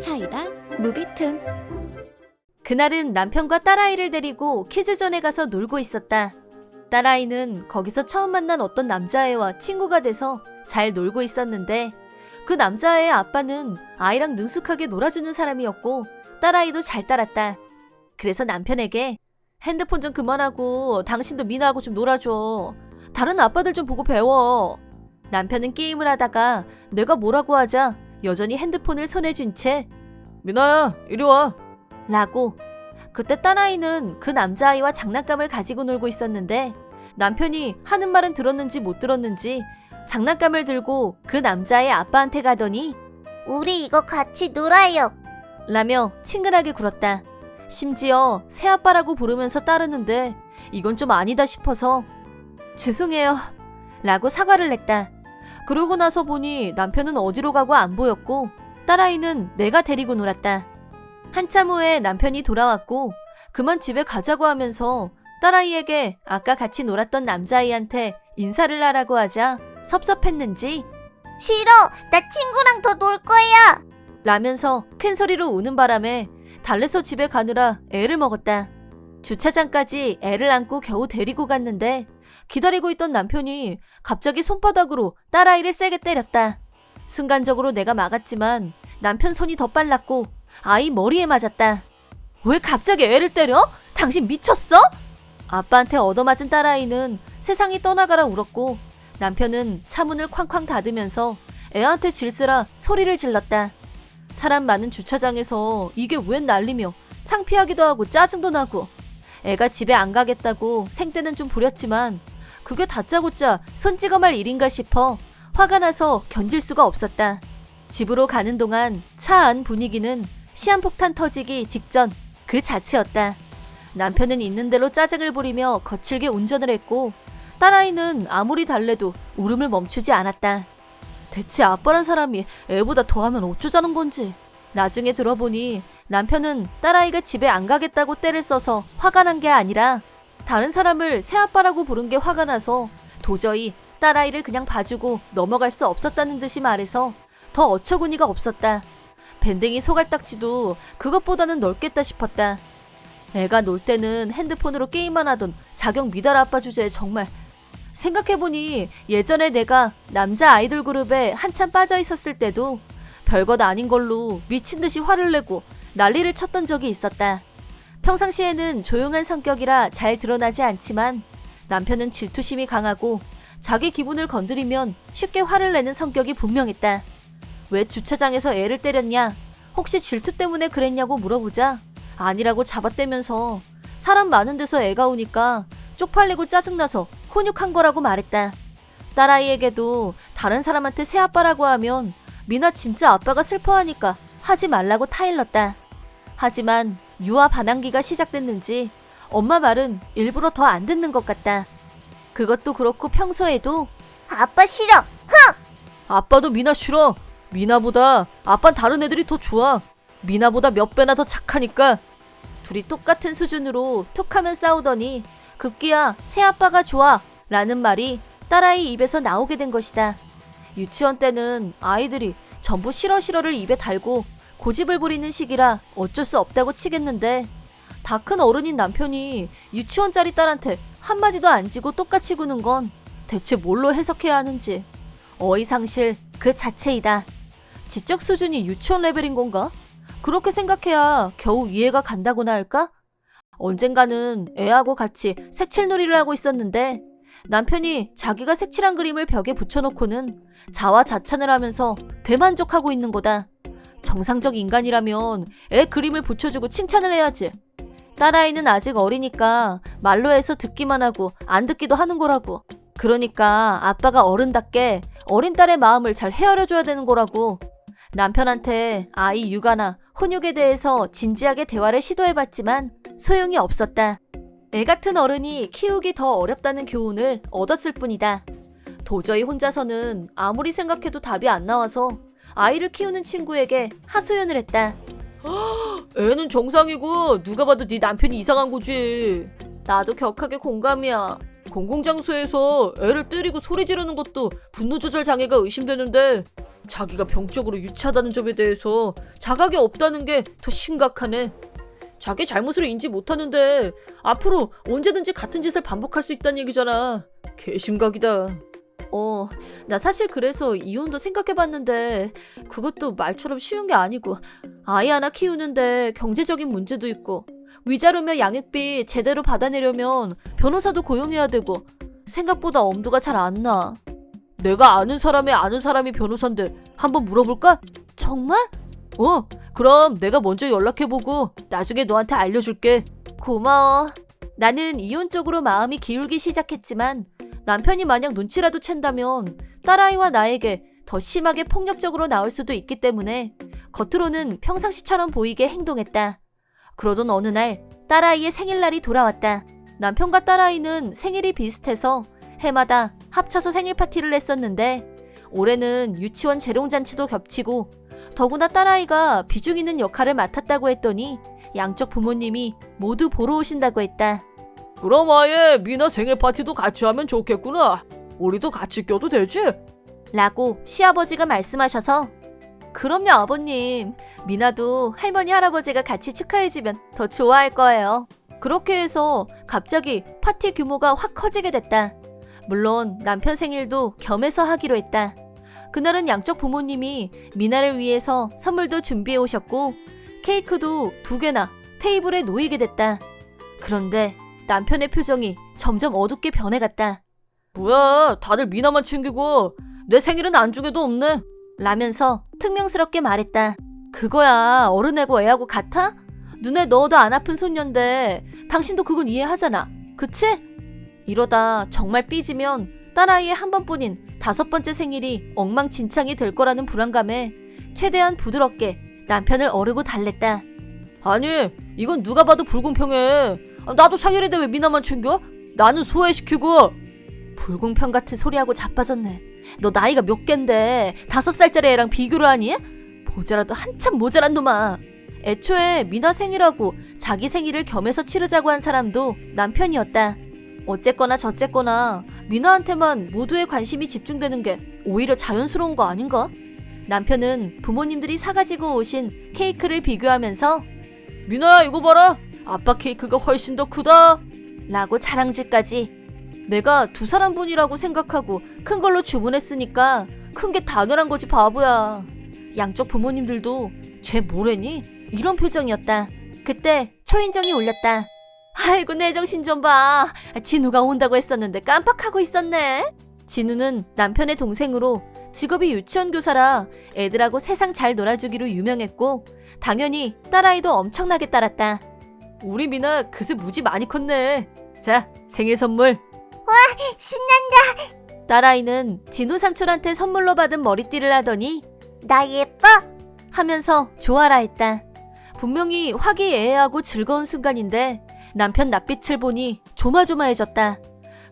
사이다 무비튼 그날은 남편과 딸아이를 데리고 키즈존에 가서 놀고 있었다. 딸아이는 거기서 처음 만난 어떤 남자애와 친구가 돼서 잘 놀고 있었는데 그 남자애의 아빠는 아이랑 능숙하게 놀아주는 사람이었고 딸아이도 잘 따랐다. 그래서 남편에게 핸드폰 좀 그만하고 당신도 미나하고 좀 놀아줘. 다른 아빠들 좀 보고 배워. 남편은 게임을 하다가 내가 뭐라고 하자 여전히 핸드폰을 손에 쥔 채 미나야 이리 와 라고 그때 딸아이는 그 남자아이와 장난감을 가지고 놀고 있었는데 남편이 하는 말은 들었는지 못 들었는지 장난감을 들고 그 남자의 아빠한테 가더니 우리 이거 같이 놀아요. 라며 친근하게 굴었다. 심지어 새아빠라고 부르면서 따르는데 이건 좀 아니다 싶어서 죄송해요. 라고 사과를 냈다. 그러고 나서 보니 남편은 어디로 가고 안 보였고 딸아이는 내가 데리고 놀았다. 한참 후에 남편이 돌아왔고 그만 집에 가자고 하면서 딸아이에게 아까 같이 놀았던 남자아이한테 인사를 하라고 하자 섭섭했는지 싫어. 나 친구랑 더 놀 거야. 라면서 큰 소리로 우는 바람에 달래서 집에 가느라 애를 먹었다. 주차장까지 애를 안고 겨우 데리고 갔는데 기다리고 있던 남편이 갑자기 손바닥으로 딸아이를 세게 때렸다. 순간적으로 내가 막았지만 남편 손이 더 빨랐고 아이 머리에 맞았다. 왜 갑자기 애를 때려? 당신 미쳤어? 아빠한테 얻어맞은 딸아이는 세상이 떠나가라 울었고 남편은 차문을 쾅쾅 닫으면서 애한테 질쓰라 소리를 질렀다. 사람 많은 주차장에서 이게 웬 난리며 창피하기도 하고 짜증도 나고 애가 집에 안 가겠다고 생때는 좀 부렸지만 그게 다짜고짜 손 찍어 말 일인가 싶어 화가 나서 견딜 수가 없었다. 집으로 가는 동안 차 안 분위기는 시한폭탄 터지기 직전 그 자체였다. 남편은 있는 대로 짜증을 부리며 거칠게 운전을 했고 딸아이는 아무리 달래도 울음을 멈추지 않았다. 대체 아빠란 사람이 애보다 더하면 어쩌자는 건지. 나중에 들어보니 남편은 딸아이가 집에 안 가겠다고 때를 써서 화가 난 게 아니라 다른 사람을 새아빠라고 부른 게 화가 나서 도저히 딸아이를 그냥 봐주고 넘어갈 수 없었다는 듯이 말해서 더 어처구니가 없었다. 밴댕이 소갈딱지도 그것보다는 넓겠다 싶었다. 애가 놀 때는 핸드폰으로 게임만 하던 자경 미달 아빠 주제에 정말 생각해보니 예전에 내가 남자 아이돌 그룹에 한참 빠져 있었을 때도 별것 아닌 걸로 미친 듯이 화를 내고 난리를 쳤던 적이 있었다. 평상시에는 조용한 성격이라 잘 드러나지 않지만 남편은 질투심이 강하고 자기 기분을 건드리면 쉽게 화를 내는 성격이 분명했다. 왜 주차장에서 애를 때렸냐? 혹시 질투 때문에 그랬냐고 물어보자 아니라고 잡아떼면서 사람 많은 데서 애가 오니까 쪽팔리고 짜증나서 훈육한 거라고 말했다. 딸아이에게도 다른 사람한테 새아빠라고 하면 미나 진짜 아빠가 슬퍼하니까 하지 말라고 타일렀다. 하지만 유아 반항기가 시작됐는지 엄마 말은 일부러 더 안 듣는 것 같다. 그것도 그렇고 평소에도 아빠 싫어. 아빠도 미나 싫어. 미나보다 아빤 다른 애들이 더 좋아. 미나보다 몇 배나 더 착하니까. 둘이 똑같은 수준으로 툭하면 싸우더니 급기야 새 아빠가 좋아 라는 말이 딸아이 입에서 나오게 된 것이다. 유치원 때는 아이들이 전부 싫어 싫어를 입에 달고 고집을 부리는 시기라 어쩔 수 없다고 치겠는데 다 큰 어른인 남편이 유치원짜리 딸한테 한마디도 안 지고 똑같이 구는 건 대체 뭘로 해석해야 하는지 어이상실 그 자체이다. 지적 수준이 유치원 레벨인 건가? 그렇게 생각해야 겨우 이해가 간다고나 할까? 언젠가는 애하고 같이 색칠놀이를 하고 있었는데 남편이 자기가 색칠한 그림을 벽에 붙여놓고는 자화자찬을 하면서 대만족하고 있는 거다. 정상적 인간이라면 애 그림을 붙여주고 칭찬을 해야지. 딸아이는 아직 어리니까 말로 해서 듣기만 하고 안 듣기도 하는 거라고. 그러니까 아빠가 어른답게 어린 딸의 마음을 잘 헤아려줘야 되는 거라고. 남편한테 아이 육아나 혼육에 대해서 진지하게 대화를 시도해봤지만 소용이 없었다. 애 같은 어른이 키우기 더 어렵다는 교훈을 얻었을 뿐이다. 도저히 혼자서는 아무리 생각해도 답이 안 나와서 아이를 키우는 친구에게 하소연을 했다. 애는 정상이고 누가 봐도 네 남편이 이상한 거지. 나도 격하게 공감이야. 공공장소에서 애를 때리고 소리 지르는 것도 분노 조절 장애가 의심되는데 자기가 병적으로 유치하다는 점에 대해서 자각이 없다는 게 더 심각하네. 자기 잘못을 인지 못하는데 앞으로 언제든지 같은 짓을 반복할 수 있다는 얘기잖아. 개심각이다. 어, 나 사실 그래서 이혼도 생각해봤는데 그것도 말처럼 쉬운 게 아니고 아이 하나 키우는데 경제적인 문제도 있고 위자료며 양육비 제대로 받아내려면 변호사도 고용해야 되고 생각보다 엄두가 잘 안 나. 내가 아는 사람의 아는 사람이 변호사인데 한번 물어볼까? 정말? 어, 그럼 내가 먼저 연락해보고 나중에 너한테 알려줄게. 고마워. 나는 이혼 쪽으로 마음이 기울기 시작했지만 남편이 만약 눈치라도 챈다면 딸아이와 나에게 더 심하게 폭력적으로 나올 수도 있기 때문에 겉으로는 평상시처럼 보이게 행동했다. 그러던 어느 날 딸아이의 생일날이 돌아왔다. 남편과 딸아이는 생일이 비슷해서 해마다 합쳐서 생일 파티를 했었는데 올해는 유치원 재롱잔치도 겹치고 더구나 딸아이가 비중 있는 역할을 맡았다고 했더니 양쪽 부모님이 모두 보러 오신다고 했다. 그럼 아예 미나 생일 파티도 같이 하면 좋겠구나. 우리도 같이 껴도 되지? 라고 시아버지가 말씀하셔서 그럼요 아버님. 미나도 할머니 할아버지가 같이 축하해주면 더 좋아할 거예요. 그렇게 해서 갑자기 파티 규모가 확 커지게 됐다. 물론 남편 생일도 겸해서 하기로 했다. 그날은 양쪽 부모님이 미나를 위해서 선물도 준비해 오셨고 케이크도 두 개나 테이블에 놓이게 됐다. 그런데 남편의 표정이 점점 어둡게 변해갔다. 뭐야, 다들 미나만 챙기고 내 생일은 안중에도 없네. 라면서 퉁명스럽게 말했다. 그거야 어른애고 애하고 같아? 눈에 넣어도 안 아픈 손녀인데 당신도 그건 이해하잖아. 그치? 이러다 정말 삐지면 딸아이의 한 번뿐인 다섯 번째 생일이 엉망진창이 될 거라는 불안감에 최대한 부드럽게 남편을 어르고 달랬다. 아니, 이건 누가 봐도 불공평해. 나도 생일인데 왜 미나만 챙겨? 나는 소외시키고. 불공평 같은 소리하고 자빠졌네. 너 나이가 몇 갠데 다섯 살짜리 애랑 비교를 하니? 모자라도 한참 모자란 놈아. 애초에 미나 생일하고 자기 생일을 겸해서 치르자고 한 사람도 남편이었다. 어쨌거나 저쨌거나 미나한테만 모두의 관심이 집중되는 게 오히려 자연스러운 거 아닌가? 남편은 부모님들이 사가지고 오신 케이크를 비교하면서 미나야 이거 봐라 아빠 케이크가 훨씬 더 크다 라고 자랑질까지 내가 두 사람 분이라고 생각하고 큰 걸로 주문했으니까 큰 게 당연한 거지 바보야 양쪽 부모님들도 쟤 뭐래니? 이런 표정이었다 그때 초인정이 울렸다 아이고 내 정신 좀 봐. 진우가 온다고 했었는데 깜빡하고 있었네. 진우는 남편의 동생으로 직업이 유치원 교사라 애들하고 세상 잘 놀아주기로 유명했고 당연히 딸아이도 엄청나게 따랐다. 우리 미나 그새 무지 많이 컸네. 자 생일 선물. 신난다. 딸아이는 진우 삼촌한테 선물로 받은 머리띠를 하더니 나 예뻐? 하면서 좋아라 했다. 분명히 화기애애하고 즐거운 순간인데 남편 낯빛을 보니 조마조마해졌다.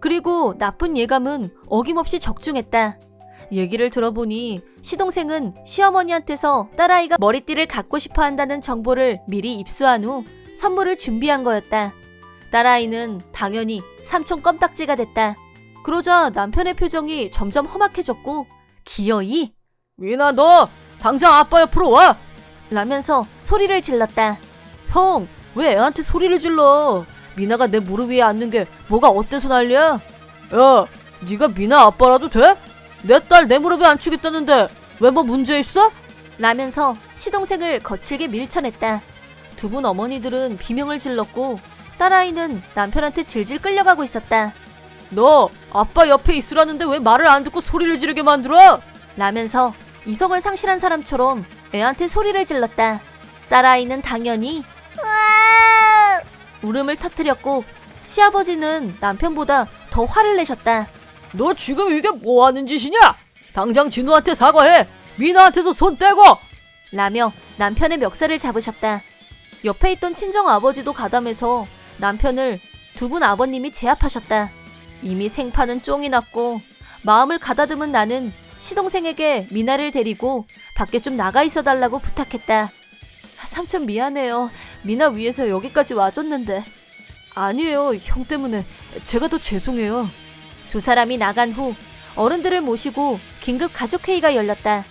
그리고 나쁜 예감은 어김없이 적중했다. 얘기를 들어보니 시동생은 시어머니한테서 딸아이가 머리띠를 갖고 싶어 한다는 정보를 미리 입수한 후 선물을 준비한 거였다. 딸아이는 당연히 삼촌 껌딱지가 됐다. 그러자 남편의 표정이 점점 험악해졌고 기어이 미나 너 당장 아빠 옆으로 와! 라면서 소리를 질렀다. 형, 왜 애한테 소리를 질러? 미나가 내 무릎 위에 앉는 게 뭐가 어때서 난리야? 야, 네가 미나 아빠라도 돼? 내딸내 무릎에 앉히겠다는데 왜 뭐 문제 있어? 라면서 시동생을 거칠게 밀쳐냈다. 두 분 어머니들은 비명을 질렀고 딸아이는 남편한테 질질 끌려가고 있었다. 너 아빠 옆에 있으라는데 왜 말을 안 듣고 소리를 지르게 만들어? 라면서 이성을 상실한 사람처럼 애한테 소리를 질렀다. 딸아이는 당연히! 울음을 터뜨렸고 시아버지는 남편보다 더 화를 내셨다. 너 지금 이게 뭐 하는 짓이냐? 당장 진우한테 사과해. 미나한테서 손 떼고. 라며 남편의 멱살을 잡으셨다. 옆에 있던 친정 아버지도 가담해서 남편을 두 분 아버님이 제압하셨다. 이미 생파는 쫑이 났고 마음을 가다듬은 나는 시동생에게 미나를 데리고 밖에 좀 나가 있어 달라고 부탁했다. 삼촌 미안해요. 미나 위해서 여기까지 와줬는데. 아니에요. 형 때문에 제가 더 죄송해요. 두 사람이 나간 후 어른들을 모시고 긴급 가족회의가 열렸다.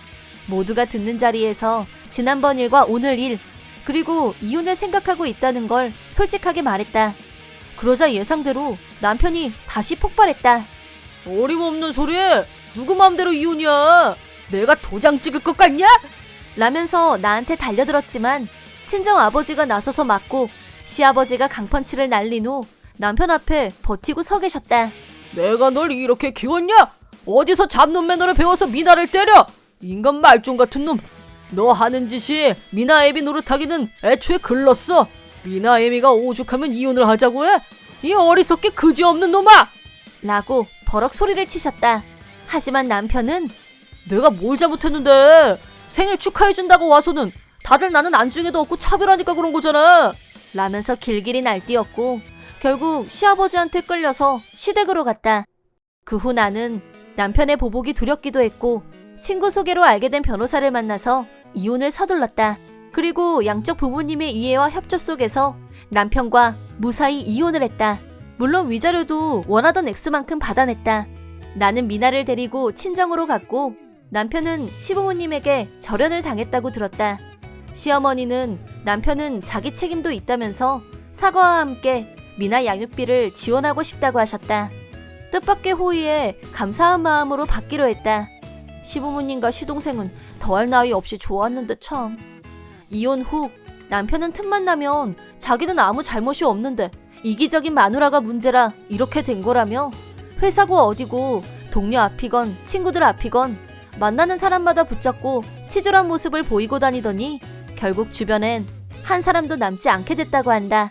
모두가 듣는 자리에서 지난번 일과 오늘 일, 그리고 이혼을 생각하고 있다는 걸 솔직하게 말했다. 그러자 예상대로 남편이 다시 폭발했다. 어림없는 소리! 누구 맘대로 이혼이야! 내가 도장 찍을 것 같냐? 라면서 나한테 달려들었지만 친정 아버지가 나서서 막고 시아버지가 강펀치를 날린 후 남편 앞에 버티고 서 계셨다. 내가 널 이렇게 키웠냐? 어디서 잡놈 매너를 배워서 미나를 때려? 인간 말종 같은 놈. 너 하는 짓이 미나 애비 노릇하기는 애초에 글렀어. 미나 애미가 오죽하면 이혼을 하자고 해? 이 어리석게 그지없는 놈아! 라고 버럭 소리를 치셨다. 하지만 남편은 내가 뭘 잘못했는데 생일 축하해준다고 와서는 다들 나는 안중에도 없고 차별하니까 그런 거잖아. 라면서 길길이 날뛰었고 결국 시아버지한테 끌려서 시댁으로 갔다. 그 후 나는 남편의 보복이 두렵기도 했고 친구 소개로 알게 된 변호사를 만나서 이혼을 서둘렀다. 그리고 양쪽 부모님의 이해와 협조 속에서 남편과 무사히 이혼을 했다. 물론 위자료도 원하던 액수만큼 받아냈다. 나는 미나를 데리고 친정으로 갔고 남편은 시부모님에게 절연을 당했다고 들었다. 시어머니는 남편은 자기 책임도 있다면서 사과와 함께 미나 양육비를 지원하고 싶다고 하셨다. 뜻밖의 호의에 감사한 마음으로 받기로 했다. 시부모님과 시동생은 더할 나위 없이 좋았는데 참. 이혼 후 남편은 틈만 나면 자기는 아무 잘못이 없는데 이기적인 마누라가 문제라 이렇게 된 거라며 회사고 어디고 동료 앞이건 친구들 앞이건 만나는 사람마다 붙잡고 치졸한 모습을 보이고 다니더니 결국 주변엔 한 사람도 남지 않게 됐다고 한다.